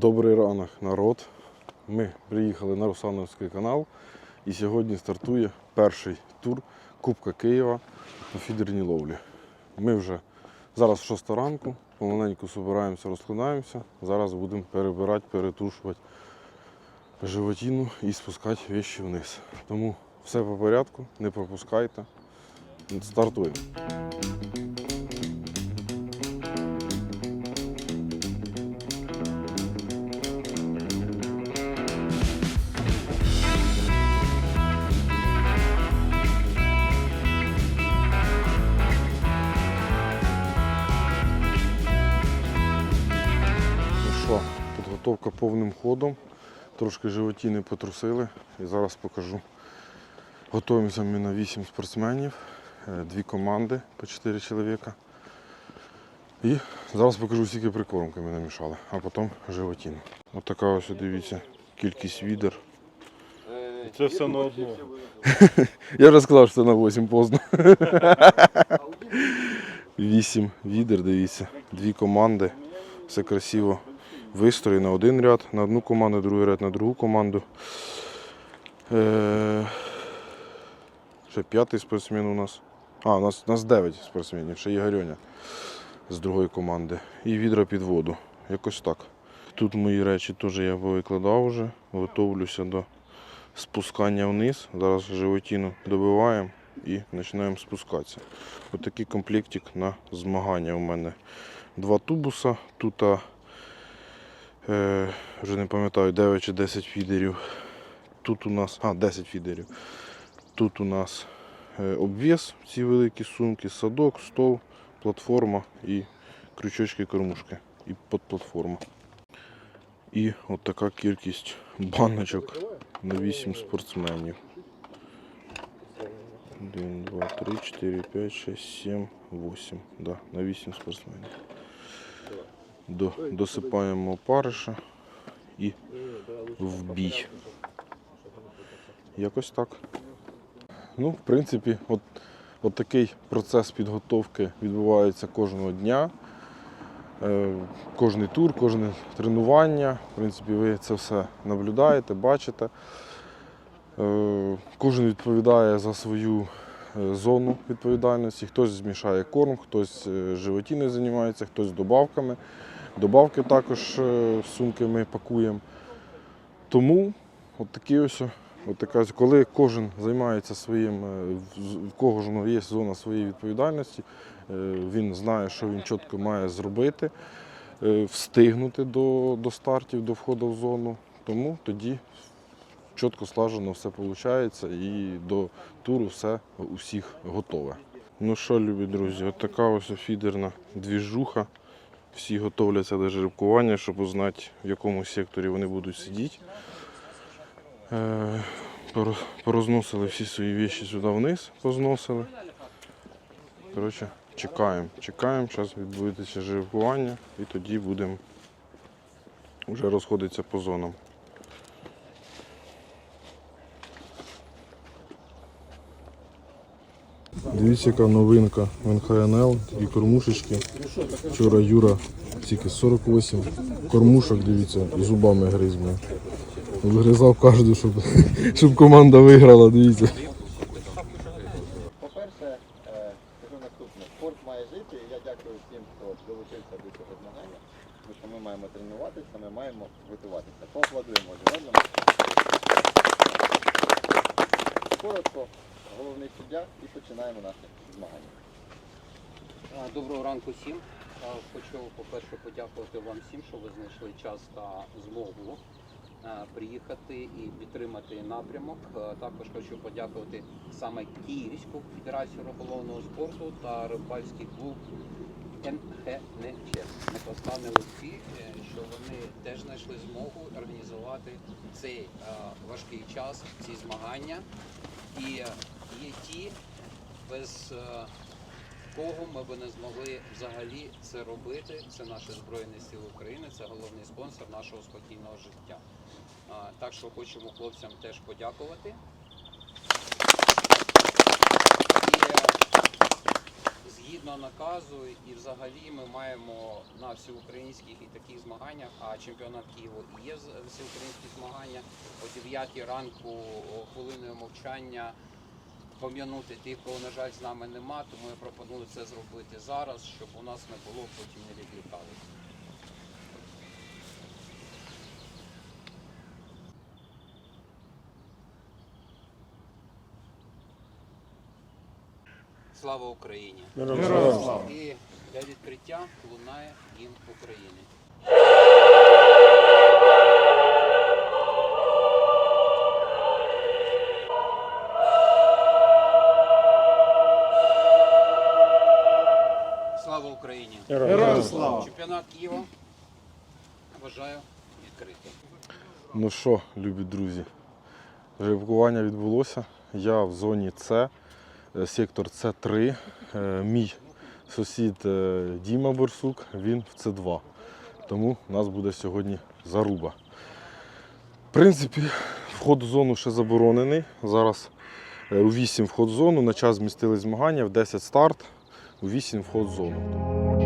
Добрий ранок, народ. Ми приїхали на Русановський канал і сьогодні стартує перший тур Кубка Києва на фідерній ловлі. Ми вже зараз 6 ранку, помаленьку збираємося, розкладаємося. Зараз будемо перебирати, перетрушувати животину і спускати вещі вниз. Тому все по порядку, не пропускайте. Стартуємо. Підготовка повним ходом. Трошки животіни потрусили і зараз покажу. Готуємося ми на 8 спортсменів, е, дві команди по 4 чоловіка. І зараз покажу, скільки прикормки ми намішали, а потім животіну. Ось така ось, дивіться, кількість відер. Це все на одну. Я вже сказав, що це на 8 поздно. 8 відер, дивіться, дві команди. Все красиво вистроєно. Один ряд на одну команду, другий ряд на другу команду. Е, Ще п'ятий спортсмен у нас. А, у нас, у нас 9 спортсменів, ще Ігорьоня з другої команди. І відра під воду. Якось так. Тут мої речі теж я повикладав вже, готовлюся до спускання вниз. Зараз животину добиваємо і починаємо спускатися. Ось такий комплектик на змагання у мене. Два тубуса, тут е, вже не пам'ятаю 9 чи 10 фідерів. Тут у нас, а, 10 фідерів. Тут у нас е, обвес, ці великі сумки, садок, стол, платформа і крючочки кормушки і подплатформа. І от така кількість баночок на 8 спортсменів. 1, 2, 3, 4, 5, 6, 7, 8. Да, на 8 спортсменів. До, досипаємо опариша і в бій. Якось так. Ну, в принципі, от, от такий процес підготовки відбувається кожного дня. Е, Кожний тур, кожне тренування. В принципі, ви це все наблюдаєте, бачите. Е, Кожен відповідає за свою е, зону відповідальності. Хтось змішає корм, хтось животіною займається, хтось добавками. Добавки також е, сумки ми пакуємо. Тому от такі ось, от така, коли кожен займається своїм, е, в- в кожного є зона своєї відповідальності, е, він знає, що він чітко має зробити, встигнути до, до стартів, до входу в зону. Тому тоді чітко слажено все виходить і до туру все у всіх готове. Ну що, любі друзі, от така ось фідерна двіжуха. Всі готовляться до жеребкування, щоб узнати, в якому секторі вони будуть сидіти. Е, Порозносили всі свої віші сюди вниз, позносили. Коротше, чекаємо. Чекаємо, зараз відбудеться жеребкування і тоді будемо вже розходитися по зонам. Дивіться, яка новинка в НХНЛ і кормушечки. Вчора Юра тільки 48 кормушок, дивіться, і зубами гриз. Вигризав кожну, щоб, щоб команда виграла, дивіться. По-перше, е, скажу наступне. Спорт має жити, і я дякую всім, хто долучився до цього змагання, тому що ми маємо тренуватися, ми маємо готуватися. Поаплодуємо один. Коротко, головний суддя і починаємо наше змагання. Доброго ранку всім. Хочу, по-перше, подякувати вам всім, що ви знайшли час та змогу приїхати і підтримати напрямок. Також хочу подякувати саме Київську федерацію риболовного спорту та рибальський клуб. Непостанне Луцькі, е, що вони теж знайшли змогу організувати цей важкий час, ці змагання. І е, є ті, без е, кого ми би не змогли взагалі це робити. Це наші Збройні Сили України, це головний спонсор нашого спокійного життя. Так що хочемо хлопцям теж подякувати. Е, згідно наказу, і взагалі ми маємо на всеукраїнських і таких змаганнях, а чемпіонат Києва і є всеукраїнські змагання. О 9 ранку хвилиною мовчання пом'янути тих, кого, на жаль, з нами нема, тому я пропоную це зробити зараз, щоб у нас не було потім не відлітали. Слава Україні! І для відкриття лунає гімн України. Слава! Чемпіонат Києва вважаю відкритим. Ну що, любі друзі, жеребкування відбулося. Я в зоні С, е, сектор С3. Е, Мій сусід е, Діма Борсук, він в С2. Тому у нас буде сьогодні заруба. В принципі, вход в зону ще заборонений. Зараз у 8 вход в зону, на час змістили змагання, в 10 старт, у 8 вход в зону.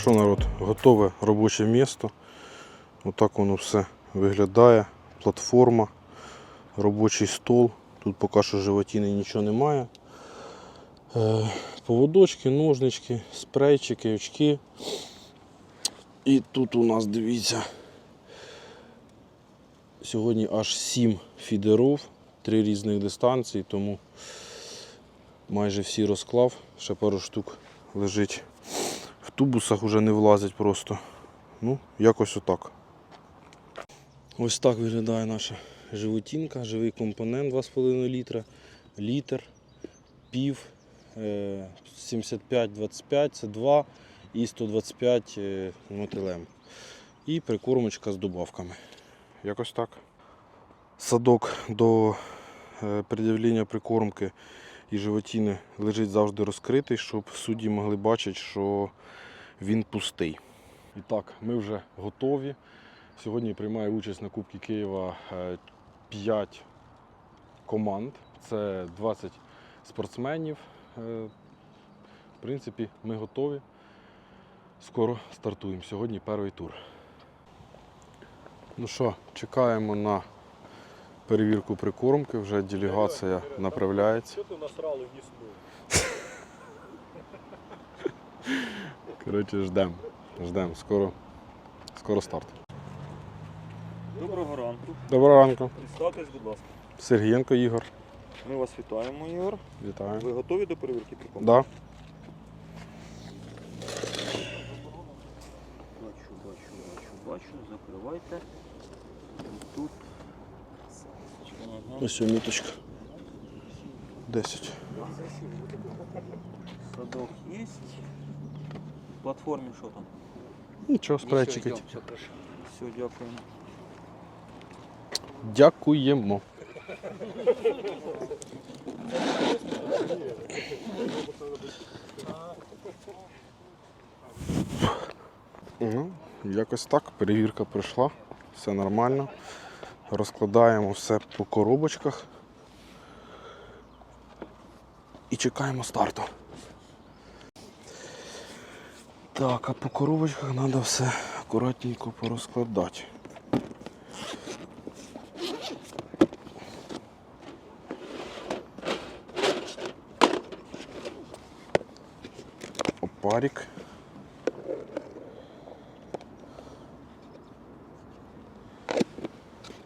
Що, народ, готове робоче місто. Отак воно все виглядає. Платформа, робочий стол. Тут поки що животіни нічого немає. Е, Поводочки, ножнички, спрейчики, очки. І тут у нас, дивіться, сьогодні аж 7 фідерів, 3 різних дистанції, тому майже всі розклав. Ще пару штук лежить тубусах вже не влазять просто. Ну, якось отак. Ось так виглядає наша животінка, живий компонент 2,5 літра, літр, пів, е, 75-25 це 2 і 125 е, мотилем. І прикормочка з добавками. Якось так. Садок до е, пред'явлення прикормки і животіни лежить завжди розкритий, щоб судді могли бачити, що він пустий. І так, ми вже готові. Сьогодні приймає участь на Кубці Києва 5 команд. Це 20 спортсменів. Е, В принципі, ми готові. Скоро стартуємо. Сьогодні перший тур. Ну що, чекаємо на перевірку прикормки. Вже делегація направляється. Що ти насрали в? Коротше, ждемо. Ждемо. Скоро, скоро старт. Доброго ранку. Доброго ранку. Представтесь, будь ласка. Сергієнко Ігор. Ми вас вітаємо, Ігор. Вітаю. Ви готові до перевірки прикормки? Да. Бачу, бачу, бачу, бачу. Закривайте. Тут. Ага. Ось міточка. 10. Садок є. Платформі що там? Нічого, спрайчики. Все. Все, дякуємо. Дякуємо. Ну, якось так, перевірка пройшла, все нормально. Розкладаємо все по коробочках і чекаємо старту. Так, а по коробочках треба все акуратненько порозкладати. Опарик.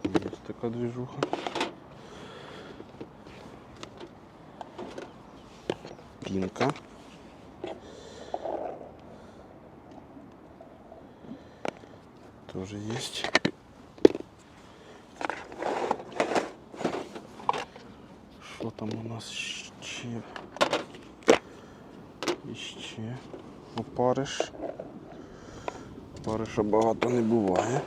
Есть такая движуха. Пинка. Тоже есть. там у нас ще? І ще опариш. Опариша багато не буває.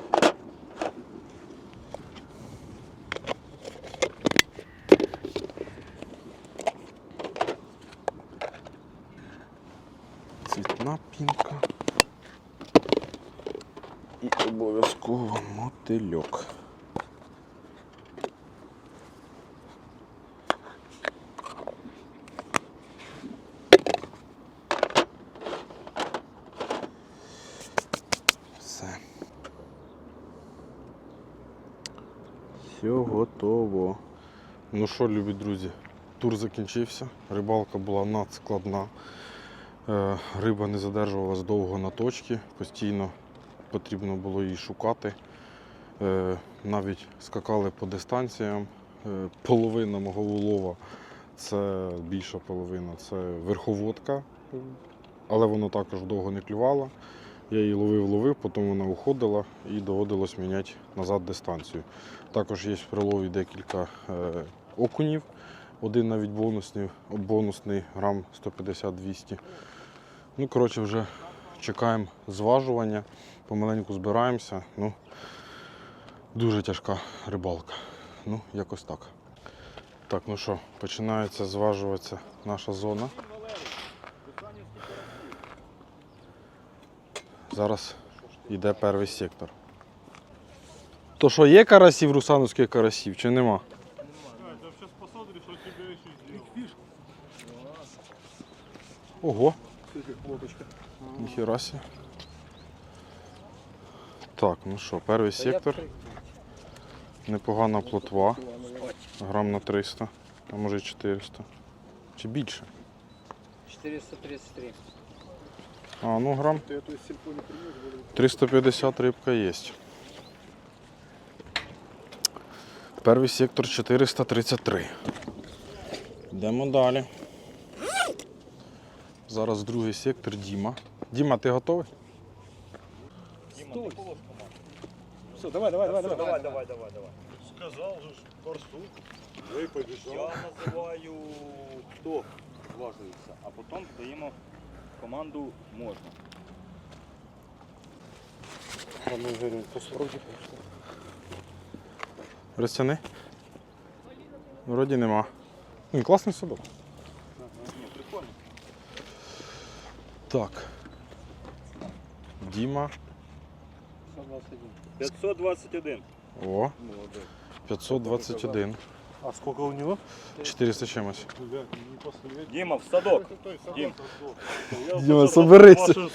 Цвітна пінка. І обов'язково мотильок. Все. Все готово. Ну що, любі друзі, тур закінчився. Рибалка була надскладна. Е, Риба не задержувалась довго на точці, постійно потрібно було її шукати. Е, Навіть скакали по дистанціям. Е, Половина мого улова це більша половина це верховодка, але воно також довго не клювало. Я її ловив, ловив, потім вона уходила і доводилось міняти назад дистанцію. Також є в прилові декілька е, окунів. Один навіть бонусний, бонусний грам 150-200. Ну, коротше, вже чекаємо зважування, помаленьку збираємося. Ну, дуже тяжка рибалка. Ну, якось так. Так, ну що, починається зважуватися наша зона. Зараз йде перший сектор. То що, є карасів, русановських карасів чи нема? Ого. Ніхера сі. Так, ну що, перший сектор. Непогана плотва. Грам на 300, а може 400. Чи більше? 433. А, ну грам 350 рибка є. Перший сектор 433. Йдемо далі. Зараз другий сектор Діма. Діма, ти готовий? Все, давай, давай, давай, давай. Давай, давай, давай, давай. Сказал же, Барсук. Я и побежал. Я називаю, хто зважується, а потім даємо команду можна. Воно вже посправді пішло. Розтяни. Вроді нема. Ні, класний судок. Ні, прикольно. Так. Діма. 521. О, 521. А сколько у него? 400 с чимось. Дима, в садок. Дим. Дима, соберися.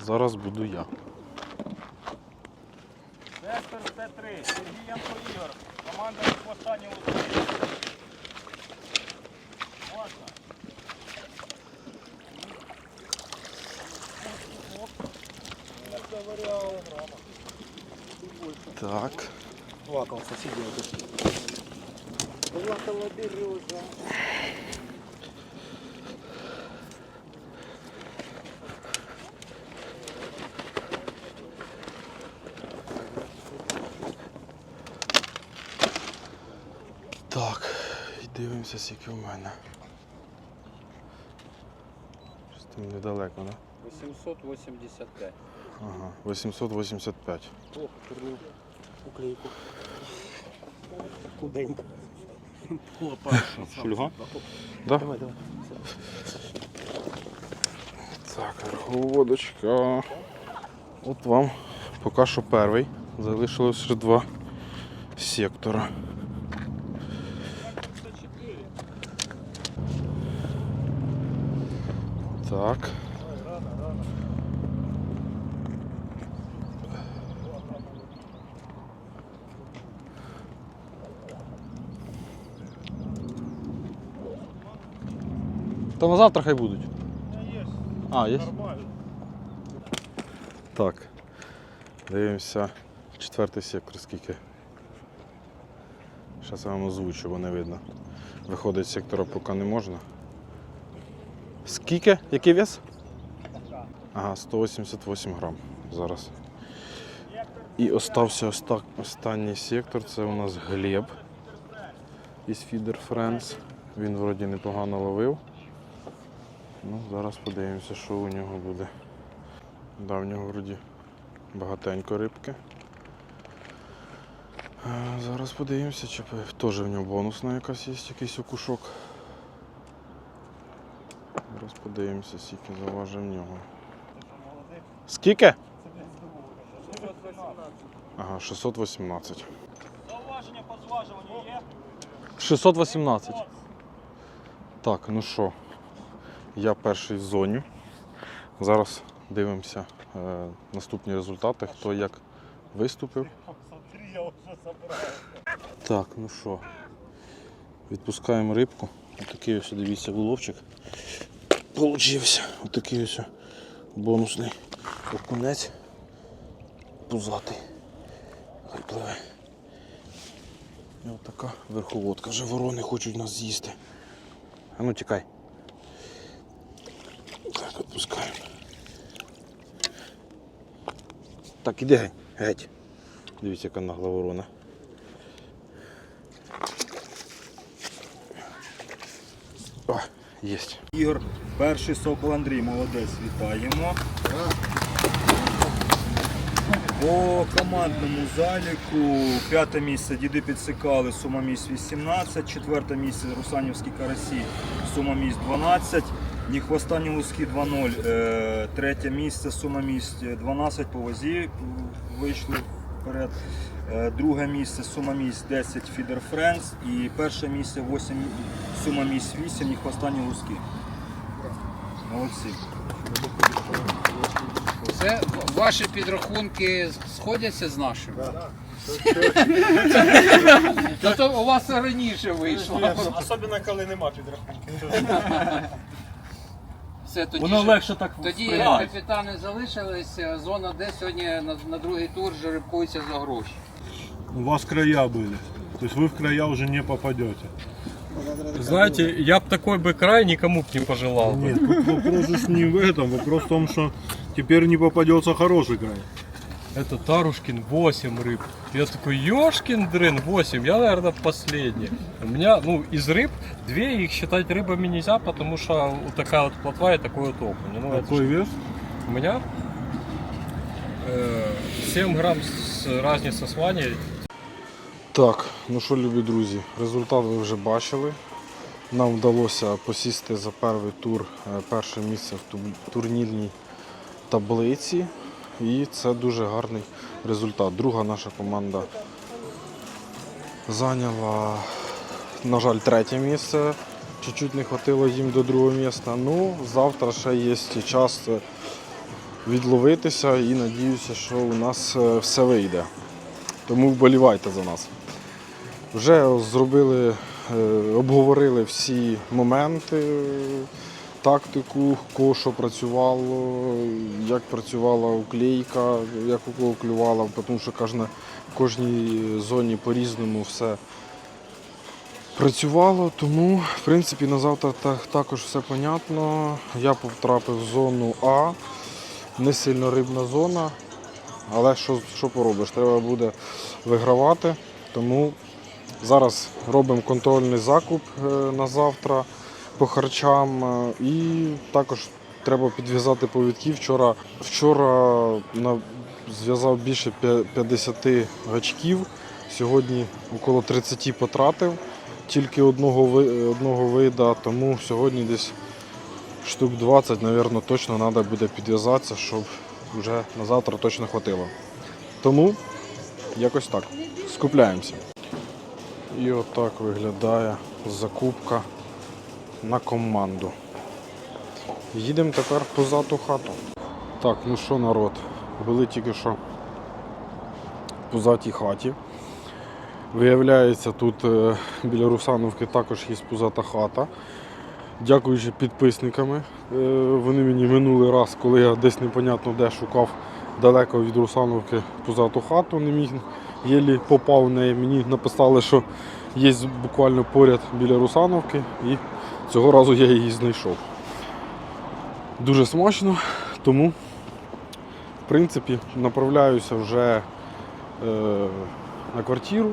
Зараз буду я. Сектор С3, Сергій Янко Ігор, команда останнього. Так. Плакался, сидел. Так. І дивимося, скільки в мене. Щось там недалеко, да? 885. Ага, 885. Плохо турнул уклейку. Куда-нибудь. Шульга? Да? Давай, давай. Так, верховодочка. От вам поки що перший. Залишилось ще два сектора. Так. Та на завтра хай будуть. А, є? нормально. Так. Дивимося четвертий сектор скільки. Зараз я вам озвучу, бо не видно. Виходить з сектора поки не можна. Скільки? Який вес? Ага, 188 грам зараз. І остався оста- останній сектор, це у нас Глеб із Feeder Friends. Він вроді непогано ловив. Ну, зараз подивимося, що у нього буде. Да, в нього вроді багатенько рибки. А, зараз подивимося, чи теж в нього бонусна якась є, якийсь окушок. Зараз подивимося, скільки заважив в нього. Скільки? Ага, 618. Зауваження по зважуванню є? 618. Так, ну що, я перший в зоні. Зараз дивимося е, наступні результати, хто як виступив. Так, ну що, відпускаємо рибку. Отакий ось, дивіться, вуловчик. Получився. Отакий ось бонусний окунець. Пузатий. Хай пливе. І отака верховодка. Вже ворони хочуть нас з'їсти. А ну тікай. Так, відпускаємо. Так, іди геть. Геть. Дивіться, яка нагла ворона. О, єсть. Ігор, перший сокол Андрій, молодець, вітаємо. По командному заліку п'яте місце діди підсикали, сума місць 18, четверте місце Русанівські карасі, сума місць 12, ні хвоста, ні луски 2-0, Е, третє місце, сума місць 12 по вазі вийшли вперед. Е, Друге місце сума місць 10 Feeder Friends і перше місце 8, сума місць 8, ні хвоста, ні луски. Молодці. Це ваші підрахунки сходяться з нашими? Зато у вас раніше вийшло. Особливо, коли нема підрахунків. Все, тоді, Воно ж- легше так тоді впрягати. капітани залишились, зона Д сьогодні на, на другий тур жеребкується за гроші. У вас края были. То есть вы в края уже не попадете. Знаете, я бы такой бы край никому б не пожелал. бы. Нет, тут вопрос же не в этом. Вопрос в том, что теперь не попадется хороший край. Это Тарушкин 8 рыб. Я такой, ёшкин дрын 8, я, наверное, последний. У меня, ну, из рыб, две их считать рыбами нельзя, потому что вот такая вот плотва и такой вот окунь. Ну, это Какой ж- вес? у меня э, 7 грамм с разница с Ваней. Так, ну що, любі друзі, результат ви вже бачили. Нам вдалося посісти за перший тур е, перше місце в ту- турнірній таблиці. І це дуже гарний результат. Друга наша команда зайняла, на жаль, третє місце. Чуть-чуть не хватило їм до другого місця. Ну, завтра ще є час відловитися і надіюся, що у нас е, все вийде. Тому вболівайте за нас. Вже зробили, е, обговорили всі моменти, тактику, кого що працювало, як працювала уклейка, як у кого клювала, тому що кожна, в кожній зоні по-різному все працювало. Тому, в принципі, на завтра та- також все понятно. Я потрапив в зону А, не сильно рибна зона, але що, що поробиш? Треба буде вигравати. Тому зараз робимо контрольний закуп е, на завтра по харчам. е, І також треба підв'язати повідки. Вчора, вчора зв'язав більше 50 гачків. Сьогодні около 30 потратив. Тільки одного, одного вида, тому сьогодні десь штук 20, мабуть, точно треба буде підв'язатися, щоб вже на завтра точно хватило. Тому якось так. Скупляємося. І отак виглядає закупка на команду. Їдемо тепер позаду хату. Так, ну що, народ, були тільки що позатій хаті. Виявляється, тут е, біля Русановки також є позата хата. Дякуючи підписниками. Е, Вони мені минулий раз, коли я десь непонятно де шукав далеко від Русановки позату хату, не міг єлі попав в неї. Мені написали, що є буквально поряд біля Русановки, і цього разу я її знайшов. Дуже смачно, тому в принципі направляюся вже е, на квартиру,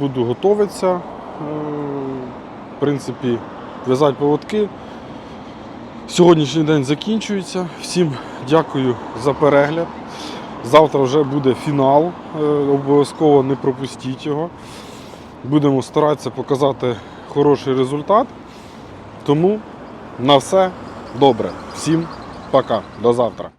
буду готуватися, е, в принципі, в'язати поводки. Сьогоднішній день закінчується. Всім дякую за перегляд. Завтра вже буде фінал. е, Обов'язково не пропустіть його. Будемо старатися показати хороший результат. Тому на все добре. Всім пока. До завтра.